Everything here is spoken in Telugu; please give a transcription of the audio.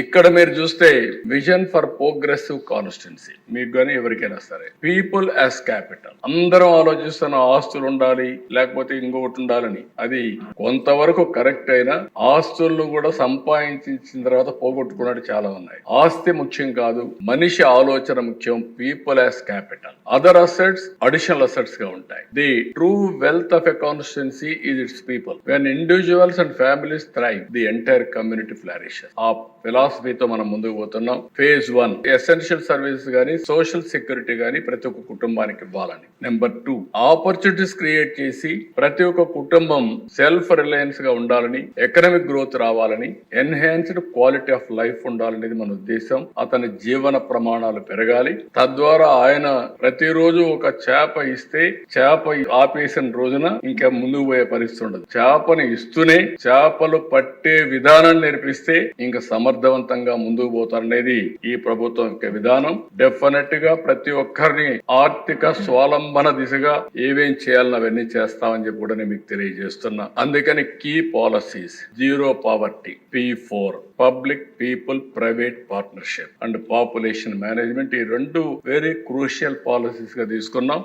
ఇక్కడ మీరు చూస్తే విజన్ ఫర్ ప్రోగ్రెసివ్ కాన్స్టిట్యున్సీ మీకు కానీ ఎవరికైనా సరే. పీపుల్ యాజ్ క్యాపిటల్ అందరం ఆలోచిస్తున్న ఆస్తులు ఉండాలి లేకపోతే ఇంకొకటి ఉండాలని. అది కొంతవరకు కరెక్ట్ అయినా ఆస్తులను కూడా సంపాదించిన తర్వాత పోగొట్టుకున్నట్టు చాలా ఉన్నాయి. ఆస్తి ముఖ్యం కాదు మనిషి ఆలోచన ముఖ్యం people as capital other assets additional అసెట్స్గా ఉంటాయి. The true wealth of a constituency is its people when individuals and families thrive the entire community flourish ఆ ఫిలాసఫీతో మనం ముందుకు పోతున్నాం. ఫేజ్ వన్ ఎసెన్షియల్ సర్వీసెస్ గానీ సోషల్ సెక్యూరిటీ గానీ ప్రతి ఒక్క కుటుంబానికి ఇవ్వాలని. నెంబర్ టూ ఆపర్చునిటీస్ క్రియేట్ చేసి ప్రతి ఒక్క కుటుంబం సెల్ఫ్ రిలయన్స్గా ఉండాలని ఎకనామిక్ గ్రోత్ రావాలని ఎన్హాన్స్డ్ క్వాలిటీ ఆఫ్ లైఫ్ ఉండాలనేది మన ఉద్దేశం. అతని జీవన ప్రమాణాలు పెరగాలి. తద్వారా ఆయన ప్రతిరోజు ఒక చేప ఇస్తే చేప ఆపేసిన రోజున ఇంకా ముందుకు పోయే పరిస్థితి ఉండదు. చేపని ఇస్తూనే చేపలు పట్టే విధానం నేర్పిస్తే ఇంకా సమర్థవంతంగా ముందుకు పోతారనేది ఈ ప్రభుత్వం యొక్క విధానం. డెఫినెట్గా ప్రతి ఒక్కరిని ఆర్థిక స్వాలంబన దిశగా ఏమేం చేయాలని అవన్నీ చేస్తామని చెప్పి కూడా నేను మీకు తెలియజేస్తున్నా. అందుకని key policies zero poverty P four public people private partnership and population management ఈ రెండు వెరీ క్రూషియల్ పాలసీస్గా తీసుకున్నాం.